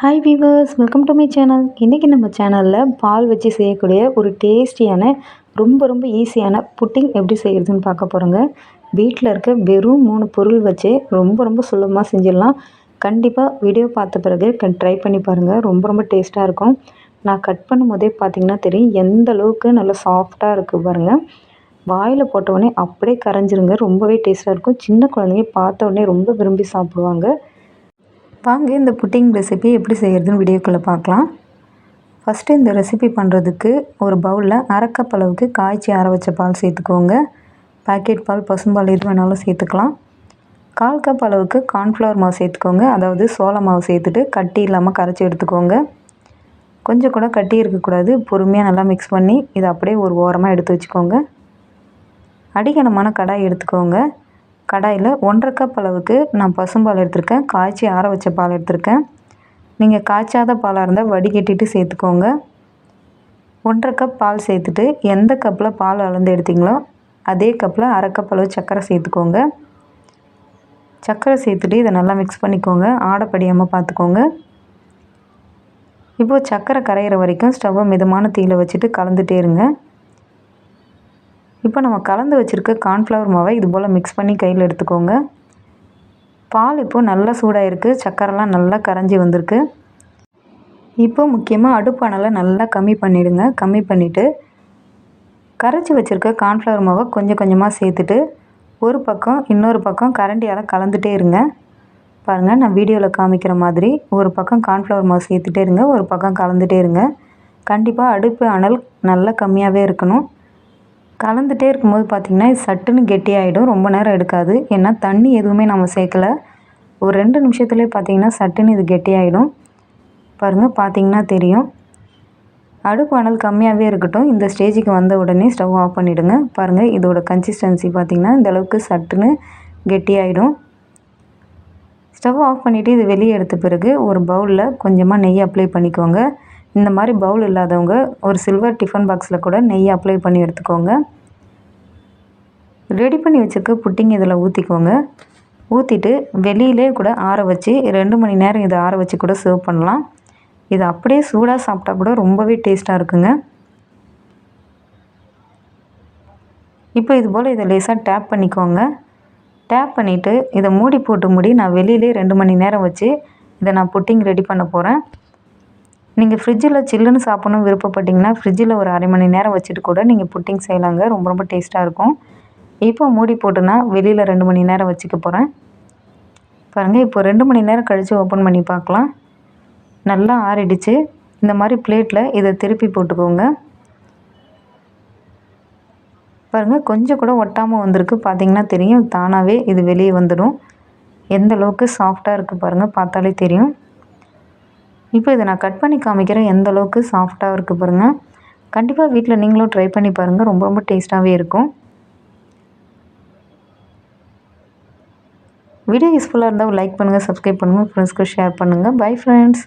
Hi viewers welcome to my channel இன்றைக்கி நம்ம சேனலில் பால் வச்சு செய்யக்கூடிய ஒரு டேஸ்டியான ரொம்ப ரொம்ப ஈஸியான புட்டிங் எப்படி செய்கிறதுன்னு பார்க்க போகிறோங்க வீட்டில் இருக்க வெறும் மூணு பொருள் வச்சு ரொம்ப ரொம்ப சுலபமாக செஞ்சிடலாம். கண்டிப்பாக வீடியோ பார்த்த பிறகு ட்ரை பண்ணி பாருங்கள் ரொம்ப ரொம்ப டேஸ்ட்டாக இருக்கும். நான் கட் பண்ணும் போதே பார்த்திங்கன்னா தெரியும் எந்த அளவுக்கு நல்லா சாஃப்டாக இருக்குது பாருங்கள் வாயில் போட்டவுடனே அப்படியே கரைஞ்சிருங்க. ரொம்பவே டேஸ்ட்டாக இருக்கும். சின்ன குழந்தைங்க பார்த்த உடனே ரொம்ப விரும்பி சாப்பிடுவாங்க. வாங்க இந்த புட்டிங் ரெசிபி எப்படி செய்கிறதுன்னு வீடியோக்குள்ளே பார்க்கலாம். ஃபஸ்ட்டு இந்த ரெசிபி பண்ணுறதுக்கு ஒரு பவுலில் அரைக்கப் அளவுக்கு காய்ச்சி ஆற வச்ச பால் சேர்த்துக்கோங்க. பேக்கெட் பால் பசும்பால் எது வேணாலும் சேர்த்துக்கலாம். கால் கப் அளவுக்கு கார்ன்ஃப்ளவர் மாவு சேர்த்துக்கோங்க. அதாவது சோள மாவு சேர்த்துட்டு கட்டி இல்லாமல் கரைச்சி எடுத்துக்கோங்க. கொஞ்சம் கூட கட்டி இருக்கக்கூடாது. பொறுமையாக நல்லா மிக்ஸ் பண்ணி இதை அப்படியே ஒரு ஓரமாக எடுத்து வச்சுக்கோங்க. அடிகனமான கடாய் எடுத்துக்கோங்க. கடாயில் ஒன்றரை கப் அளவுக்கு நான் பசும்பால் எடுத்திருக்கேன். காய்ச்சி ஆற வச்ச பால் எடுத்திருக்கேன். நீங்கள் காய்ச்சாத பாலாக இருந்தால் வடிகட்டிட்டு சேர்த்துக்கோங்க. ஒன்றரை கப் பால் சேர்த்துட்டு எந்த கப்பில் பால் அளந்து எடுத்தீங்களோ அதே கப்பில் அரை கப் அளவு சர்க்கரை சேர்த்துக்கோங்க. சர்க்கரை சேர்த்துட்டு இதை நல்லா மிக்ஸ் பண்ணிக்கோங்க. ஆடப்படியாமல் பார்த்துக்கோங்க. இப்போது சர்க்கரை கரையிற வரைக்கும் ஸ்டவ்வை மிதமான தீயில் வச்சுட்டு கலந்துட்டே இருங்க. இப்போ நம்ம கலந்து வச்சுருக்க கார்ன்ஃப்ளவர் மாவை இது போல் மிக்ஸ் பண்ணி கையில் எடுத்துக்கோங்க. பால் இப்போது நல்லா சூடாக இருக்குது சக்கரைலாம் நல்லா கரைஞ்சி வந்திருக்கு. இப்போ முக்கியமாக அடுப்பானலை நல்லா கம்மி பண்ணிவிடுங்க கம்மி பண்ணிவிட்டு கரைச்சி வச்சுருக்க கார்ன்ஃப்ளவர் மாவை கொஞ்சம் கொஞ்சமாக சேர்த்துட்டு ஒரு பக்கம் இன்னொரு பக்கம் கரண்டியால் கலந்துகிட்டே இருங்க. பாருங்கள் நான் வீடியோவில் காமிக்கிற மாதிரி ஒரு பக்கம் கார்ன்ஃப்ளவர் மாவு சேர்த்துட்டே இருங்க. ஒரு பக்கம் கலந்துகிட்டே இருங்க. கண்டிப்பாக அடுப்பு அனல் நல்லா கம்மியாகவே இருக்கணும். கலந்துகிட்டே இருக்கும்போது பார்த்திங்கன்னா இது சட்டுன்னு கெட்டியாகிடும் ரொம்ப நேரம் எடுக்காது. ஏன்னா தண்ணி எதுவுமே நம்ம சேர்க்கல. ஒரு ரெண்டு நிமிஷத்துலேயே பார்த்திங்கன்னா சட்டுன்னு இது கெட்டியாகிடும் பாருங்கள் பார்த்திங்கன்னா தெரியும். அடுப்பு அனல் கம்மியாகவே இருக்கட்டும். இந்த ஸ்டேஜுக்கு வந்த உடனே ஸ்டவ் ஆஃப் பண்ணிவிடுங்க பாருங்கள் இதோட கன்சிஸ்டன்சி பார்த்திங்கன்னா இந்தளவுக்கு சட்டுன்னு கெட்டியாகிடும் ஸ்டவ் ஆஃப் பண்ணிவிட்டு இது வெளியே எடுத்த பிறகு ஒரு பவுலில் கொஞ்சமாக நெய் அப்ளை பண்ணிக்கோங்க. இந்த மாதிரி பவுல் இல்லாதவங்க ஒரு சில்வர் டிஃபன் பாக்ஸில் கூட நெய் அப்ளை பண்ணி எடுத்துக்கோங்க. ரெடி பண்ணி வச்சுருக்க புட்டிங் இதில் ஊற்றிக்கோங்க ஊற்றிட்டு வெளியிலே கூட ஆற வச்சு ரெண்டு மணி நேரம் இதை ஆற வச்சு கூட சர்வ் பண்ணலாம். இது அப்படியே சூடாக சாப்பிட்டா கூட ரொம்பவே டேஸ்ட்டாக இருக்குங்க. இப்போ இது போல் இதை லேசாக டேப் பண்ணிக்கோங்க. டேப் பண்ணிவிட்டு இதை மூடி போட்டு மூடி நான் வெளியிலே ரெண்டு மணி நேரம் வச்சு இதை நான் புட்டிங் ரெடி பண்ண போகிறேன் நீங்கள் ஃப்ரிட்ஜில் சில்லுன்னு சாப்பிட்ணும் விருப்பப்பட்டிங்கன்னா ஃப்ரிட்ஜில் ஒரு அரை மணி நேரம் வச்சுட்டு கூட நீங்கள் புட்டிங் செய்யலாங்க. ரொம்ப ரொம்ப டேஸ்ட்டாக இருக்கும். இப்போ மூடி போட்டுனா வெளியில் ரெண்டு மணி நேரம் வச்சுக்க போகிறேன் பாருங்கள் இப்போ ரெண்டு மணி நேரம் கழித்து ஓப்பன் பண்ணி பார்க்கலாம். நல்லா ஆறிடுச்சு. இந்த மாதிரி பிளேட்டில் இதை திருப்பி போட்டுக்கோங்க. பாருங்கள் கொஞ்சம் கூட ஒட்டாமல் வந்திருக்கு. பார்த்தீங்கன்னா தெரியும் தானாகவே இது வெளியே வந்துடும். எந்த அளவுக்கு சாஃப்டாக இருக்குது பாருங்கள் பார்த்தாலே தெரியும். இப்போ இதை நான் கட் பண்ணி காமிக்கிறேன். எந்த அளவுக்கு சாஃப்டாக இருக்குது பாருங்கள் கண்டிப்பாக வீட்டில் நீங்களும் ட்ரை பண்ணி பாருங்கள் ரொம்ப ரொம்ப டேஸ்ட்டாகவே இருக்கும். வீடியோ யூஸ்ஃபுல்லாக இருந்தால் லைக் பண்ணுங்கள் சப்ஸ்கிரைப் பண்ணுங்கள் ஃப்ரெண்ட்ஸ்க்கு ஷேர் பண்ணுங்கள் பை ஃப்ரெண்ட்ஸ்